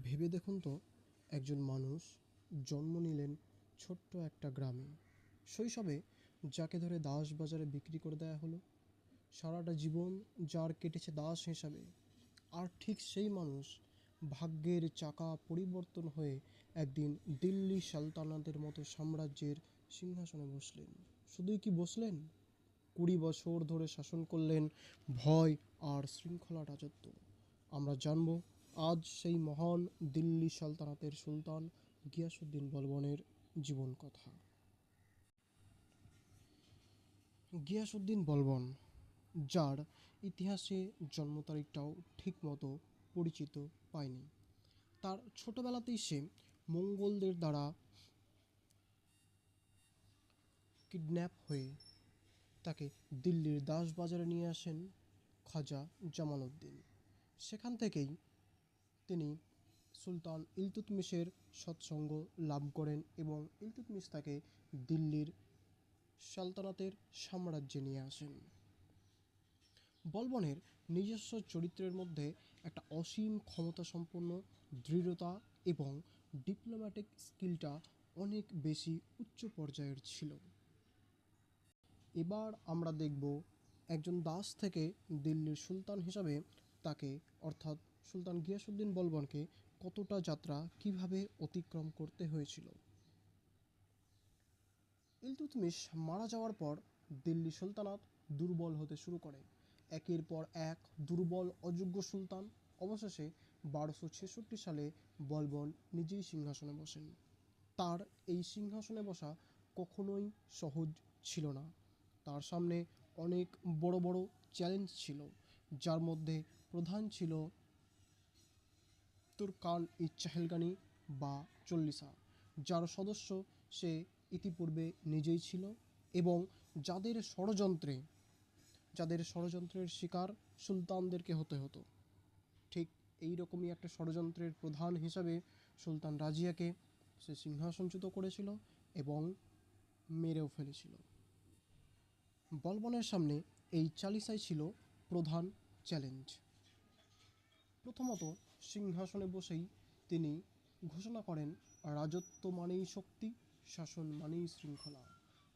ভেবে দেখুন তো, একজন মানুষ জন্ম নিলেন ছোট্ট একটা গ্রামে। শৈশবে যাকে ধরে দাস বাজারে বিক্রি করে দেওয়া হলো। সারাটা জীবন যার কেটেছে দাস হিসাবে। আর ঠিক সেই মানুষ ভাগ্যের চাকা পরিবর্তন হয়ে একদিন দিল্লি সালতানাতের মতো সাম্রাজ্যের সিংহাসনে বসলেন। শুধুই কি বসলেন? কুড়ি বছর ধরে শাসন করলেন ভয় আর শৃঙ্খলা রাজত্ব। আমরা জানব আজ সেই মহান দিল্লি সালতানাতের সুলতান গিয়াসুদ্দিন বলবনের জীবন কথা। গিয়াসুদ্দিন বলবন, যার ইতিহাসে জন্ম তারিখটাও ঠিকমতো পরিচিত পায়নি। তার ছোটবেলাতেই সে মঙ্গলদের দ্বারা কিডন্যাপ হয়ে তাকে দিল্লির দাস বাজারে নিয়ে আসেন খাজা জামালউদ্দিন। সেখান থেকেই তিনি সুলতান ইলতুতমিশের সৎসঙ্গ লাভ করেন এবং ইলতুতমিশ তাকে দিল্লির সালতানাতের সাম্রাজ্যে নিয়ে আসেন। বলবনের নিজস্ব চরিত্রের মধ্যে একটা অসীম ক্ষমতা সম্পন্ন দৃঢ়তা এবং ডিপ্লোম্যাটিক স্কিলটা অনেক বেশি উচ্চ পর্যায়ের ছিল। এবার আমরা দেখব একজন দাস থেকে দিল্লির সুলতান হিসাবে তাকে অর্থাৎ সুলতান গিয়াসুদ্দিন বলবনকে কতটা যাত্রা কীভাবে অতিক্রম করতে হয়েছিল? ইলতুতমিশ মারা যাওয়ার পর দিল্লি সুলতানাত দুর্বল হতে শুরু করে। একের পর এক দুর্বল, অযোগ্য সুলতান। অবশেষে বারোশো ছেষট্টি সালে বলবন নিজেই সিংহাসনে বসেন। তার এই সিংহাসনে বসা কখনোই সহজ ছিল না। তার সামনে অনেক বড় বড় চ্যালেঞ্জ ছিল, যার মধ্যে প্রধান ছিল তুরকান ই চাহেলগানি বা চল্লিশা, যার সদস্য সে ইতিপূর্বে নিজেই ছিল এবং যাদের ষড়যন্ত্রে, যাদের ষড়যন্ত্রের শিকার সুলতানদেরকে হতে হতো। ঠিক এই রকমই একটা ষড়যন্ত্রের প্রধান হিসাবে সুলতান রাজিয়াকে সে সিংহাসনচ্যুত করেছিল এবং মেরেও ফেলেছিল। বলবনের সামনে এই চালিসাই ছিল প্রধান চ্যালেঞ্জ। প্রথমত সিংহাসনে বসেই তিনি ঘোষণা করেন, রাজত্ব মানেই শক্তি, শাসন মানেই শৃঙ্খলা।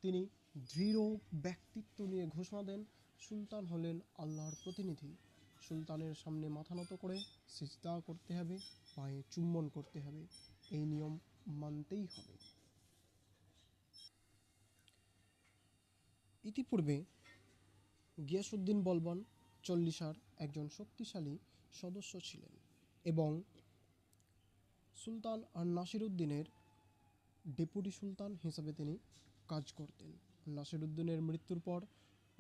তিনি দৃঢ় ব্যক্তিত্ব নিয়ে ঘোষণা দেন, সুলতান হলেন আল্লাহর প্রতিনিধি। সুলতানের সামনে মাথা নত করে সিজদা করতে হবে, পায়ে চুম্বন করতে হবে। এই নিয়ম মানতেই হবে। ইতিপূর্বে গিয়াসুদ্দিন বলবন চল্লিশার একজন শক্তিশালী সদস্য ছিলেন। এবং সুলতান আর নাসিরুদ্দিনের ডেপুটি সুলতান হিসাবে তিনি কাজ করতেন। নাসিরুদ্দিনের মৃত্যুর পর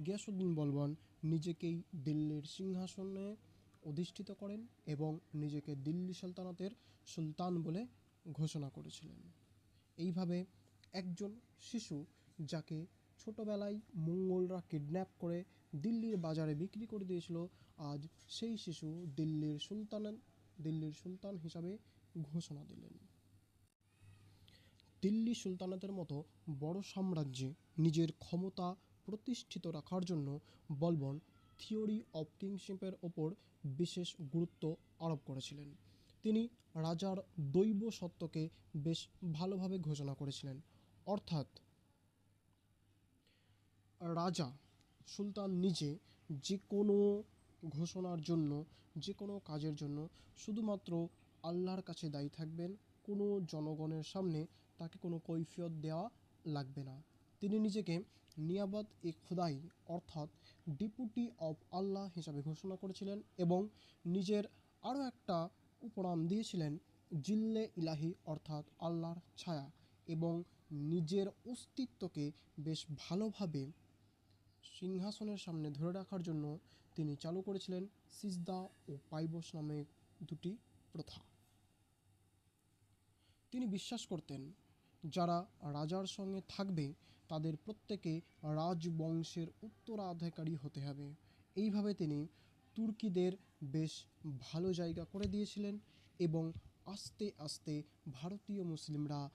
গিয়াসুদ্দিন বলবন নিজেকেই দিল্লির সিংহাসনে অধিষ্ঠিত করেন এবং নিজেকে দিল্লি সালতানাতের সুলতান বলে ঘোষণা করেছিলেন। এইভাবে একজন শিশু যাকে ছোটবেলায় মঙ্গলরা কিডন্যাপ করে দিল্লির বাজারে বিক্রি করে দিয়েছিল, আজ সেই শিশু দিল্লির সুলতান দিল্লির সুলতান হিসাবে ঘোষণা দিলেন। দিল্লি সুলতানাতের মতো বড় সাম্রাজ্যে নিজের ক্ষমতা প্রতিষ্ঠিত রাখার জন্য বলবন থিওরি অফ কিংশিপের ওপর বিশেষ গুরুত্ব আরোপ করেছিলেন। তিনি রাজার দৈব সত্ত্বকে বেশ ভালোভাবে ঘোষণা করেছিলেন। অর্থাৎ রাজা সুলতান নিজে যে কোনো ঘোষণার জন্য যে কোনো কাজের জন্য, শুধুমাত্র আল্লাহর কাছে দায়ী থাকবেন, কোনো জনগণের সামনে তাকে কোনো কৈফিয়ত দেওয়া লাগবে না। তিনি নিজেকে নিয়াবত এ খুদাই, অর্থাৎ ডিপুটি অফ আল্লাহ হিসাবে ঘোষণা করেছিলেন এবং নিজের আরও একটা উপনাম দিয়েছিলেন, জিল্লে ইলাহি, অর্থাৎ আল্লাহর ছায়া এবং নিজের অস্তিত্বকে বেশ ভালোভাবে সিংহাসনের সামনে ধরে রাখার জন্য তিনি চালু করেছিলেন সিজদা ও পাইবস নামে দুটি প্রথা। তিনি বিশ্বাস করতেন, যারা রাজার সঙ্গে থাকবে তাদের প্রত্যেকে রাজবংশের উত্তরাধিকারী হতে হবে। এইভাবে তিনি তুর্কিদের বেশ ভালো জায়গা করে দিয়েছিলেন এবং আস্তে আস্তে ভারতীয় মুসলিমরা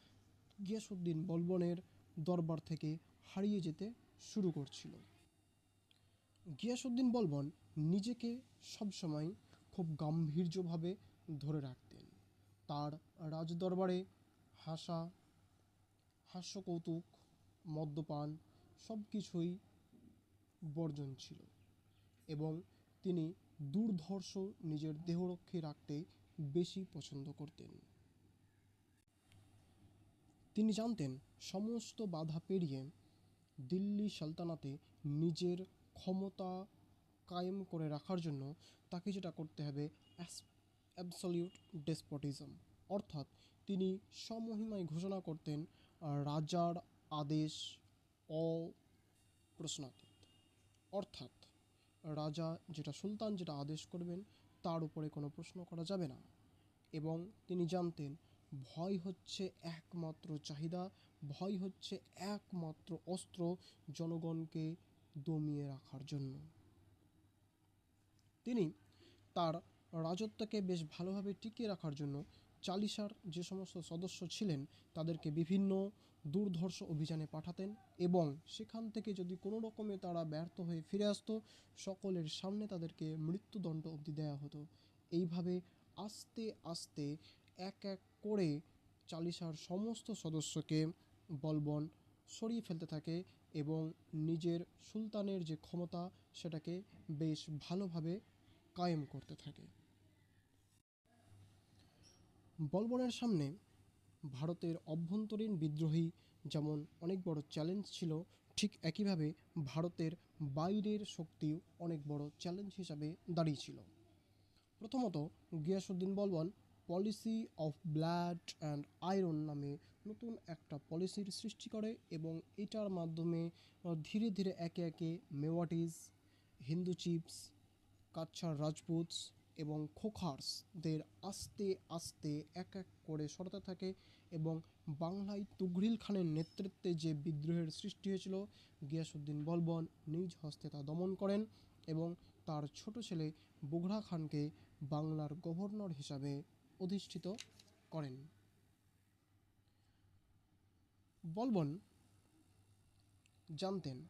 গিয়াসুদ্দিন বলবনের দরবার থেকে হারিয়ে যেতে শুরু করছিল। গিয়াসুদ্দিন বলবন, নিজেকে সবসময় খুব গাম্ভীর্যভাবে ধরে রাখতেন। তার রাজদরবারে হাসা, হাস্যকৌতুক, মদ্যপান সব কিছুই বর্জন ছিল এবং তিনি দুর্ধর্ষ নিজের দেহরক্ষী রাখতে বেশি পছন্দ করতেন। তিনি জানতেন, সমস্ত বাধা পেরিয়ে দিল্লি সালতানাতে নিজের ক্ষমতা কায়েম করে রাখার জন্য তাকে যেটা করতে হবে অ্যাবসলিউট ডেসপটিজম অর্থাৎ তিনি সমহিমায় ঘোষণা করতেন রাজার আদেশ অপ্রশ্নাতীত। অর্থাৎ রাজা যেটা সুলতান যেটা আদেশ করবেন, তার উপরে কোনো প্রশ্ন করা যাবে না। এবং তিনি জানতেন, ভয় হচ্ছে একমাত্র চাহিদা, ভয় হচ্ছে একমাত্র অস্ত্র জনগণকে দমিয়ে রাখার জন্য। তিনি তার রাজত্বকে বেশ ভালোভাবে টিকিয়ে রাখার জন্য চালিসার যে সমস্ত সদস্য ছিলেন, তাদেরকে বিভিন্ন দুর্ধর্ষ অভিযানে পাঠাতেন এবং সেখান থেকে যদি কোনো রকমে তারা ব্যর্থ হয়ে ফিরে আসতো, সকলের সামনে তাদেরকে মৃত্যুদণ্ড অবধি দেওয়া হতো। এইভাবে আস্তে আস্তে এক এক করে চালিসার সমস্ত সদস্যকে বলবন সরিয়ে ফেলতে থাকে এবং নিজের সুলতানের যে ক্ষমতা, সেটাকে বেশ ভালোভাবে কায়েম করতে থাকে। বলবনের সামনে ভারতের অভ্যন্তরীণ বিদ্রোহী যেমন অনেক বড় চ্যালেঞ্জ ছিল, ঠিক একইভাবে ভারতের বাইরের শক্তিও অনেক বড় চ্যালেঞ্জ হিসাবে দাঁড়িয়েছিল। প্রথমত Ghiyasuddin Balban policy of blood and iron নামে নতুন একটা পলিসির সৃষ্টি করে এবং এটার মাধ্যমে ধীরে ধীরে একে একে মেওয়াটিস হিন্দু চিপস, কাচ্ছার রাজপুতস এবং খোখার্সদের আস্তে আস্তে এক এক করে সরাতে থাকে এবং বাংলায় তুঘরিল খানের নেতৃত্বে যে বিদ্রোহের সৃষ্টি হয়েছিল গিয়াসুদ্দিন বলবন নিজ হস্তে তা দমন করেন এবং তার ছোট ছেলে বুঘরা খানকে বাংলার গভর্নর হিসাবে অধিষ্ঠিত করেন। বলবন জানতেন,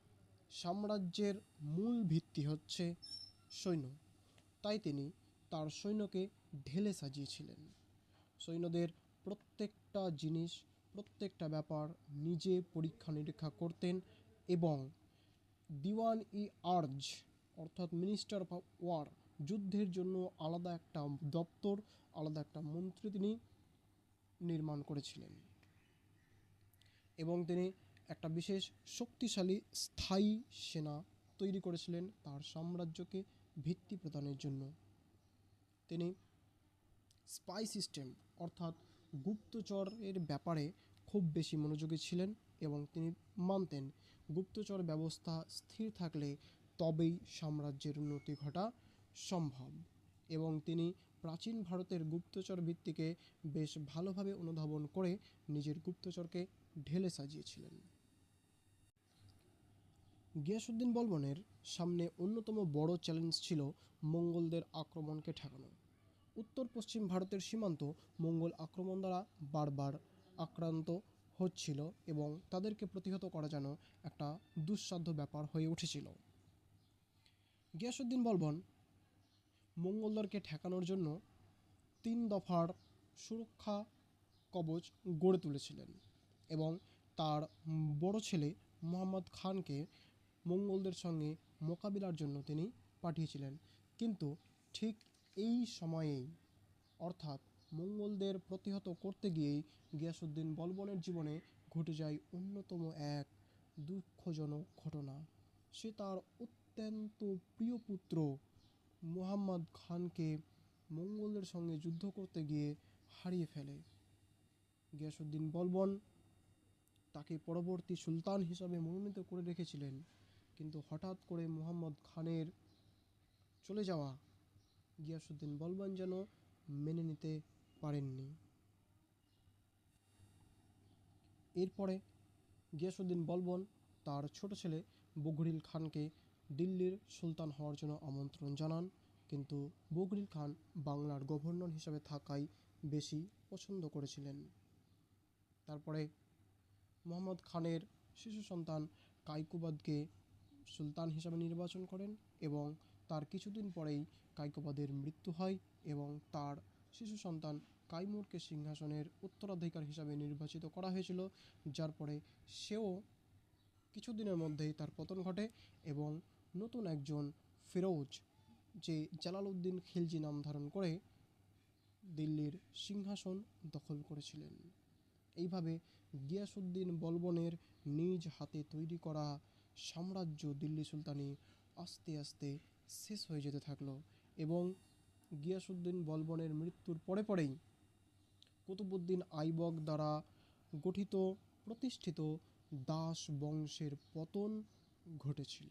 সাম্রাজ্যের মূল ভিত্তি হচ্ছে সৈন্য। তাই তিনি তার সৈন্যকে ঢেলে সাজিয়েছিলেন। সৈন্যদের প্রত্যেকটা জিনিস, প্রত্যেকটা ব্যাপার নিজে পরীক্ষা নিরীক্ষা করতেন এবং দিওয়ান ই আর্জ অর্থাৎ মিনিস্টার অফ ওয়ার, যুদ্ধের জন্য আলাদা একটা দপ্তর, আলাদা একটা মন্ত্রী তিনি নির্মাণ করেছিলেন। এবং তিনি একটা বিশেষ শক্তিশালী স্থায়ী সেনা তৈরি করেছিলেন তার সাম্রাজ্যকে ভিত্তি প্রদানের জন্য। তিনি স্পাই সিস্টেম অর্থাৎ গুপ্তচরের ব্যাপারে খুব বেশি মনোযোগী ছিলেন এবং তিনি মানতেন গুপ্তচর ব্যবস্থা স্থির থাকলে তবেই সাম্রাজ্যের উন্নতি ঘটা সম্ভব এবং তিনি প্রাচীন ভারতের গুপ্তচর ভিত্তিকে বেশ ভালোভাবে অনুধাবন করে নিজের গুপ্তচরকে ঢেলে সাজিয়েছিলেন। গিয়াসুদ্দিন বলবনের সামনে অন্যতম বড় চ্যালেঞ্জ ছিল মঙ্গলদের আক্রমণকে ঠেকানো। উত্তর পশ্চিম ভারতের সীমান্ত মঙ্গল আক্রমণ দ্বারা বারবার আক্রান্ত হচ্ছিল এবং তাদেরকে প্রতিহত করা যেন একটা দুঃসাধ্য ব্যাপার হয়ে উঠেছিল। গিয়াসুদ্দিন বলবন, মঙ্গলদেরকে ঠেকানোর জন্য তিন দফার সুরক্ষা কবচ গড়ে তুলেছিলেন। এবং তার বড় ছেলে মোহাম্মদ খানকে মঙ্গলদের সঙ্গে মোকাবিলার জন্য তিনি পাঠিয়েছিলেন। কিন্তু ঠিক এই সময়েই, অর্থাৎ মঙ্গলদের প্রতিহত করতে গিয়েই গিয়াসুদ্দিন বলবনের জীবনে ঘটে যায় অন্যতম এক দুঃখজনক ঘটনা। সে তার অত্যন্ত প্রিয় পুত্র মুহাম্মদ খানকে মঙ্গলদের সঙ্গে যুদ্ধ করতে গিয়ে হারিয়ে ফেলে। গিয়াসুদ্দিন বলবন তাকে পরবর্তী সুলতান হিসাবে মনোনীত করে রেখেছিলেন। কিন্তু হঠাৎ করে মুহাম্মদ খানের চলে যাওয়া গিয়াসুদ্দিন বলবন যেন মেনে নিতে পারেননি। এরপরে গিয়াসুদ্দিন বলবন তার ছোট ছেলে বগরিল খানকে দিল্লির সুলতান হওয়ার জন্য আমন্ত্রণ জানান। কিন্তু বগরিল খান বাংলার গভর্নর হিসাবে থাকাই বেশি পছন্দ করেছিলেন। তারপরে মোহাম্মদ খানের শিশু সন্তান কাইকুবাদকে সুলতান হিসাবে নির্বাচন করেন এবং তার কিছুদিন পরেই কাইকুবাদের মৃত্যু হয় এবং তার শিশু সন্তান কাইমুরকে সিংহাসনের উত্তরাধিকার হিসাবে নির্বাচিত করা হয়েছিল, যার পরে সেও কিছুদিনের মধ্যেই তার পতন ঘটে এবং নতুন একজন ফিরোজ, যে জালালউদ্দিন খিলজি নাম ধারণ করে দিল্লির সিংহাসন দখল করেছিলেন। এইভাবে গিয়াসুদ্দিন বলবনের নিজ হাতে তৈরি করা সাম্রাজ্য দিল্লি সুলতানি আস্তে আস্তে শেষ হয়ে যেতে থাকল এবং গিয়াসুদ্দিন বলবনের মৃত্যুর পরে পরেই কুতুবুদ্দিন আইবক দ্বারা গঠিত, প্রতিষ্ঠিত দাস বংশের পতন ঘটেছিল।